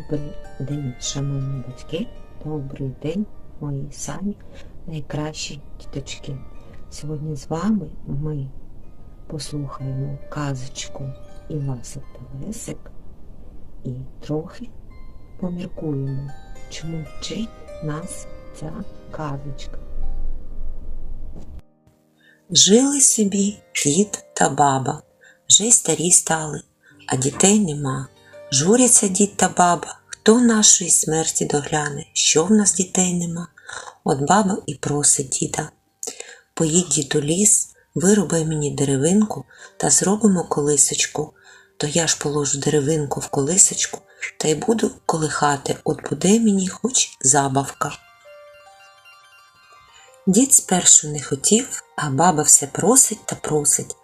Добрий день, шановні батьки, добрий день, мої самі найкращі діточки. Сьогодні з вами ми послухаємо казочку Івасик та Лесик і трохи поміркуємо, чому вчить нас ця казочка. Жили собі дід та баба, вже й старі стали, а дітей нема. Журяться дід та баба, хто нашої смерті догляне, що в нас дітей нема. От баба і просить діда. Поїдь дід ліс, вирубай мені деревинку та зробимо колисочку. То я ж положу деревинку в колисочку та й буду колихати, от буде мені хоч забавка. Дід спершу не хотів, а баба все просить та просить.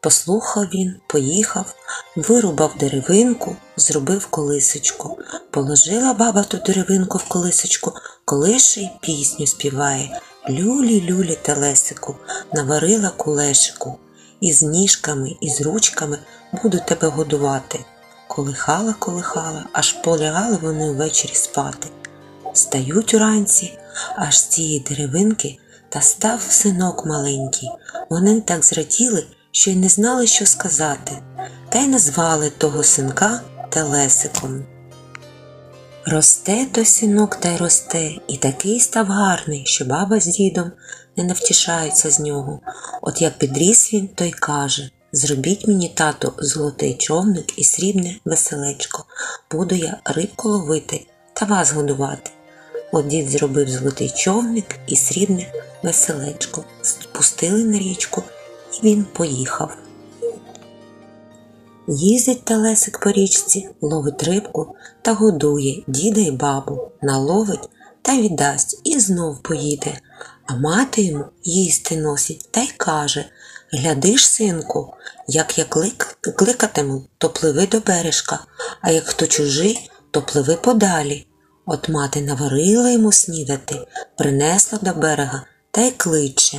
Послухав він, поїхав, вирубав деревинку, зробив колисочку. Положила баба ту деревинку в колисочку, колише й пісню співає. Люлі, люлі телесику, наварила кулешику. Із ніжками, і з ручками буду тебе годувати. Колихала, колихала, аж полягали вони ввечері спати. Стають уранці, аж з цієї деревинки та став синок маленький. Вони так зраділи, що й не знали, що сказати, та й назвали того синка Телесиком. Росте той синок та й росте, і такий став гарний, що баба з дідом не навтішаються з нього. От як підріс він, то й каже Зробіть мені, тато, золотий човник і срібне веселечко. Буду я рибку ловити та вас годувати. От дід зробив золотий човник і срібне веселечко. Спустили на річку, він поїхав. Їздить Телесик по річці, ловить рибку та годує діда й бабу, наловить та віддасть і знов поїде. А мати йому їсти носить та й каже Гляди ж, синку, як я клик, кликатиму, то пливи до бережка, а як хто чужий, то пливи подалі. От мати наварила йому снідати, принесла до берега та й кличе.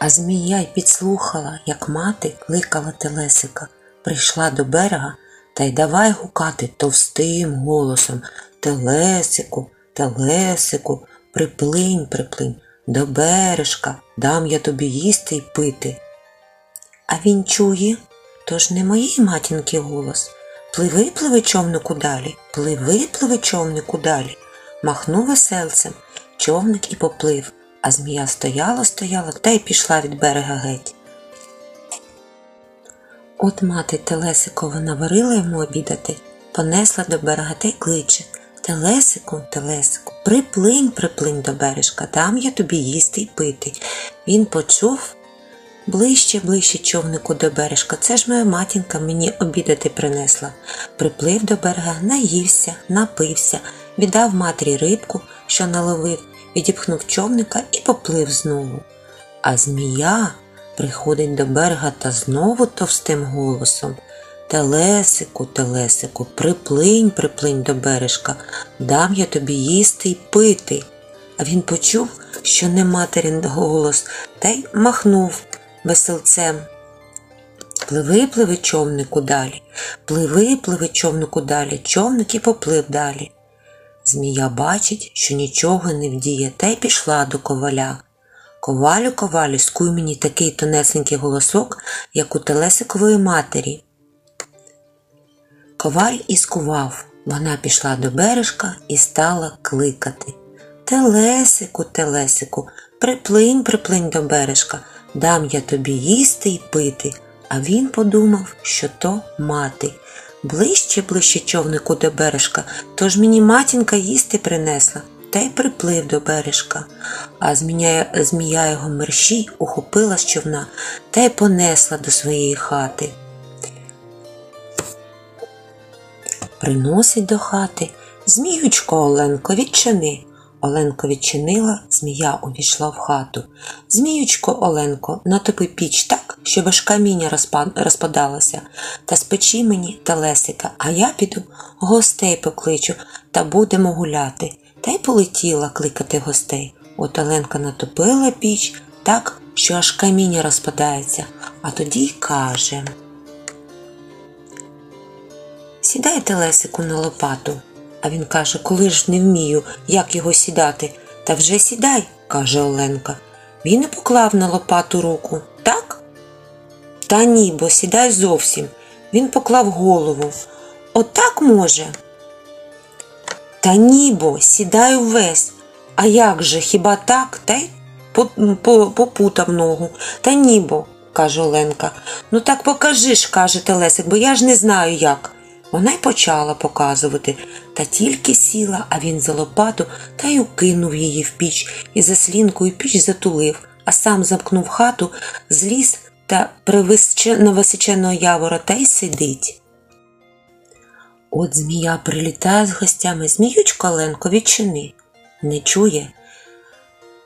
А змія й підслухала, як мати кликала телесика, прийшла до берега та й давай гукати товстим голосом Телесику, телесику, приплинь, приплинь, до бережка, дам я тобі їсти й пити. А він чує, тож не моїй матінки голос. Пливи, пливи човнику далі, пливи, пливи човнику далі. Махнув веселцем, човник і поплив, а змія стояла, стояла та й пішла від берега геть. От мати Телесикова наварила йому обідати, понесла до берега та й кличе Телесику, Телесику, приплинь, приплинь до бережка, дам я тобі їсти й пити. Він почув ближче, ближче човнику до бережка. Це ж моя матінка мені обідати принесла. Приплив до берега, наївся, напився, віддав матері рибку, що наловив, відіпхнув човника і поплив знову. А змія приходить до берега та знову товстим голосом. Телесику, телесику, приплинь, приплинь до бережка, дам я тобі їсти й пити. А він почув, що не материн голос, та й махнув веселцем. Пливи, пливи човнику далі, пливи, пливи човнику далі, човник і поплив далі. Змія бачить, що нічого не вдіє, та й пішла до коваля. Ковалю, ковалю, скуй мені такий тонесенький голосок, як у телесикової матері. Коваль і скував. Вона пішла до бережка і стала кликати. Телесику, телесику, приплинь, приплинь до бережка, дам я тобі їсти й пити. А він подумав, що то мати. Ближче, ближче човнику до бережка, тож мені матінка їсти принесла, та й приплив до бережка. А змія, змія його мерщій ухопила з човна та й понесла до своєї хати. приносить до хати. Зміючко, Оленко, відчини. Оленко відчинила, змія увійшла в хату. Зміючко, Оленко, натопи піч так, щоб аж каміння розпадалося, та спечи мені телесика, а я піду гостей покличу та будемо гуляти. Та й полетіла кликати гостей. От Оленка натопила піч так, що аж каміння розпадається, а тоді й каже. Сідай телесику на лопату. А він каже, коли ж не вмію, як його сідати. Та вже сідай, каже Оленка. Він і поклав на лопату руку. Так? Та ні, бо сідай зовсім. Він поклав голову. Отак може. Та ні, бо сідай увесь. А як же, хіба так? Та й по- по- попутав ногу. Та ні, бо, каже Оленка. Ну так покажи ж, каже Телесик, бо я ж не знаю як. Вона й почала показувати, та тільки сіла, а він за лопату та й укинув її в піч і заслінкою піч затулив, а сам замкнув хату, зліз та височеного явора та й сидить. От змія прилітає з гостями, зміючко Оленко, відчини. Не чує,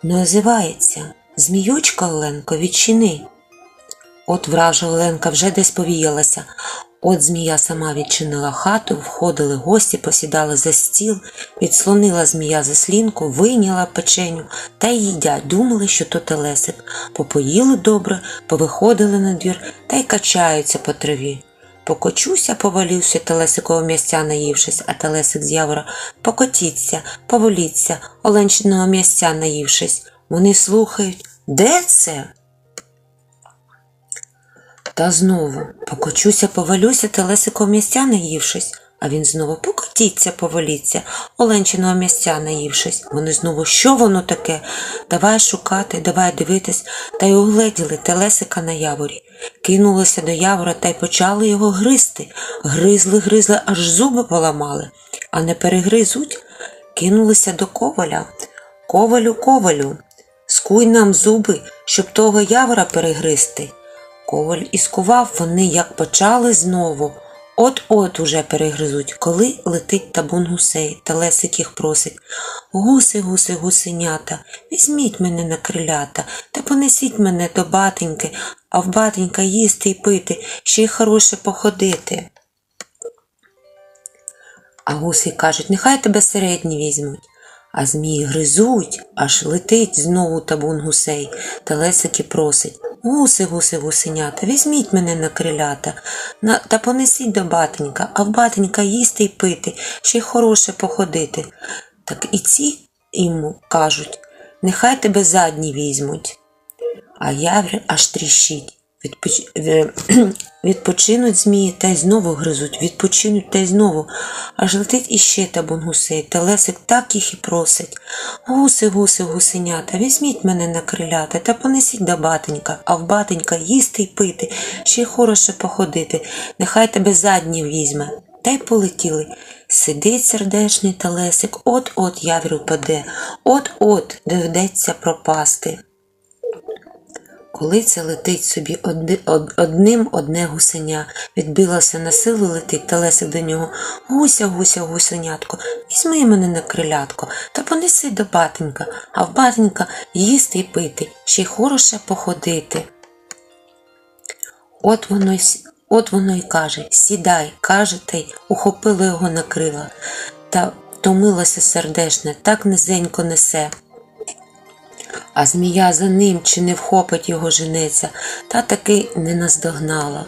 не озивається. Зміючка Оленко, відчини. От вража Оленка вже десь повіялася. От змія сама відчинила хату, входили гості, посідали за стіл, відслонила змія заслінку, вийняла печеню та й їдять. Думали, що то телесик. Попоїли добре, повиходили на двір та й качаються по траві. Покочуся, повалився телесикового м'ясця наївшись, а телесик з явора покотіться, поволіться, оленчиного м'ясця наївшись. Вони слухають, де це? Та знову покочуся, повалюся, телесикового м'ясця наївшись. А він знову покотіться, поваліться, оленчиного м'ясця наївшись. Вони знову, що воно таке? Давай шукати, давай дивитись, та й угледіли телесика на яворі. Кинулися до явора та й почали його гризти. Гризли, гризли, аж зуби поламали, а не перегризуть. Кинулися до коваля. Ковалю, ковалю, скуй нам зуби, щоб того явора перегризти. Коваль і скував вони, як почали знову. От-от уже перегризуть, коли летить табун гусей, та лесик їх просить. Гуси, гуси, гусенята, візьміть мене на крилята та понесіть мене до батеньки, а в батенька їсти й пити, ще й хороше походити. А гуси кажуть, нехай тебе середні візьмуть. А змії гризуть, аж летить знову табун гусей, та лесики просить. Гуси, гуси, гусенята, візьміть мене на крилята на, та понесіть до батенька, а в батенька їсти й пити, ще й хороше походити. Так і ці йому кажуть, нехай тебе задні візьмуть. А явір аж тріщить. Відпоч... е, Відпочинуть змії та й знову гризуть, відпочинуть та й знову. Аж летить іще табун гусей, та лесик так їх і просить. Гуси, гуси, гусенята, візьміть мене на крилята та понесіть до батенька, а в батенька їсти й пити, ще й хороше походити, нехай тебе задні візьме. Та й полетіли. Сидить сердешний талесик, от-от явір упаде, от-от доведеться пропасти. Коли це летить собі одни- од- одним одне гусеня, відбилося на силу летить, та лесик до нього. Гуся, гуся, гусенятко, візьми мене на крилятко та понеси до батенька, а в батенька їсти й пити, ще й хороше походити. От воно от воно й каже, сідай, каже, та й ухопило його на крила, та втомилося сердешне, так низенько несе. А змія за ним чи не вхопить його женеця, та таки не наздогнала.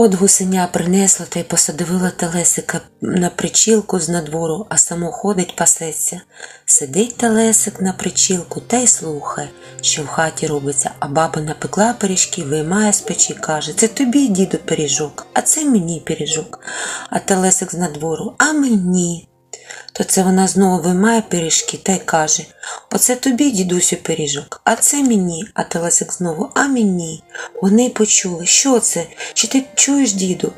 От гусеня принесла та й посадовила телесика на причілку з надвору, а само ходить пасеться. Сидить телесик на причілку та й слухає, що в хаті робиться, а баба напекла пиріжки, виймає з печі, каже, це тобі, діду, пиріжок, а це мені пиріжок. А телесик з надвору, а мені. То це вона знову виймає пиріжки та й каже Оце тобі, дідусю, пиріжок, а це мені, а Телесик знову, а мені. Вони й почули, що це? Чи ти чуєш, діду?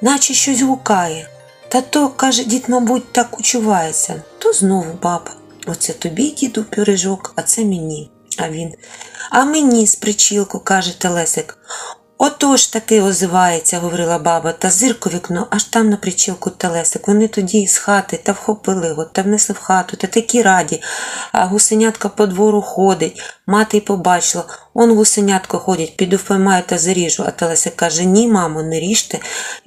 Наче щось гукає. Та то, каже, дід, мабуть, так учувається. То знову баба. Оце тобі, діду, пиріжок, а це мені. А він. А мені з причілку, каже Телесик. Отож таки озивається, говорила баба, та зирку вікно, аж там на причілку телесик. Вони тоді із хати та вхопили його, та внесли в хату, та такі раді. А гусенятка по двору ходить. Мати й побачила, он гусенятко ходить, піду впоймаю та заріжу. А телесик каже: Ні, мамо, не ріжте,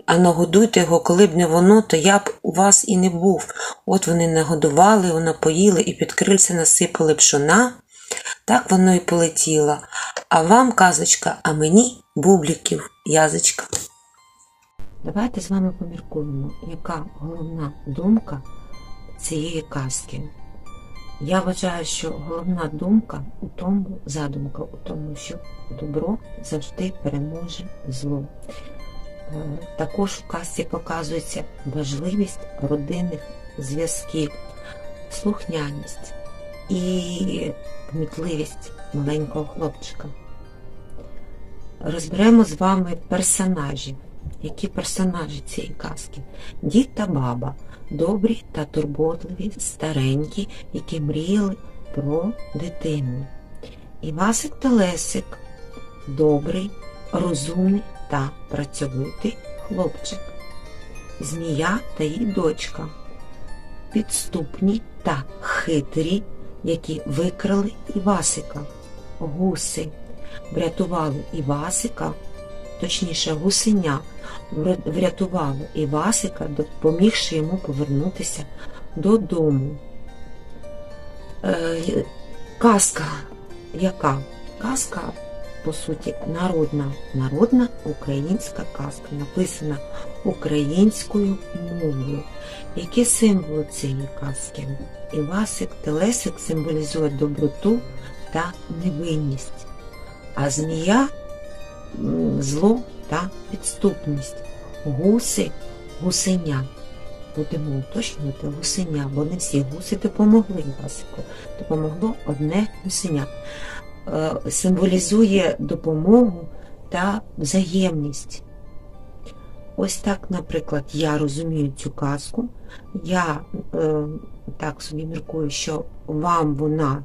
а нагодуйте його, коли б не воно, то я б у вас і не був. От вони нагодували, його напоїли і під крильце насипали пшона. Так воно і полетіло. А вам казочка, а мені бубліків язичка. Давайте з вами поміркуємо, яка головна думка цієї казки. Я вважаю, що головна думка у тому, задумка у тому, що добро завжди переможе зло. Е, Також в казці показується важливість родинних зв'язків, слухняність і кмітливість маленького хлопчика. Розберемо з вами персонажів. Які персонажі цієї казки? Дід та баба, добрі та турботливі, старенькі, які мріяли про дитину. Івасик та Лесик добрий, розумний та працьовитий хлопчик. Змія та її дочка. Підступні та хитрі, які викрали Івасика. Гуси врятували Івасика, точніше гусеня, вр- врятувало Івасика, допомігши йому повернутися додому. Е, казка яка? Казка, по суті, народна, народна українська казка, написана українською мовою. Які символи цієї казки? Івасик, Телесик символізують доброту та невинність, а змія зло та підступність. Гуси гусеня. Будемо уточнювати гусеня, бо не всі гуси допомогли Івасику. Допомогло одне гусеня. Е, Символізує допомогу та взаємність. Ось так, наприклад, я розумію цю казку. Я е, так собі міркую, що вам вона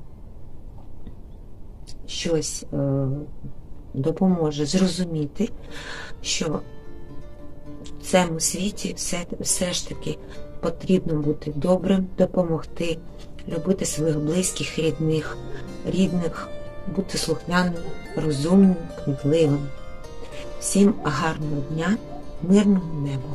щось е, допоможе зрозуміти, що в цьому світі все, все ж таки потрібно бути добрим, допомогти, любити своїх близьких, рідних, рідних, бути слухняним, розумним, кмітливим. Всім гарного дня, мирного неба!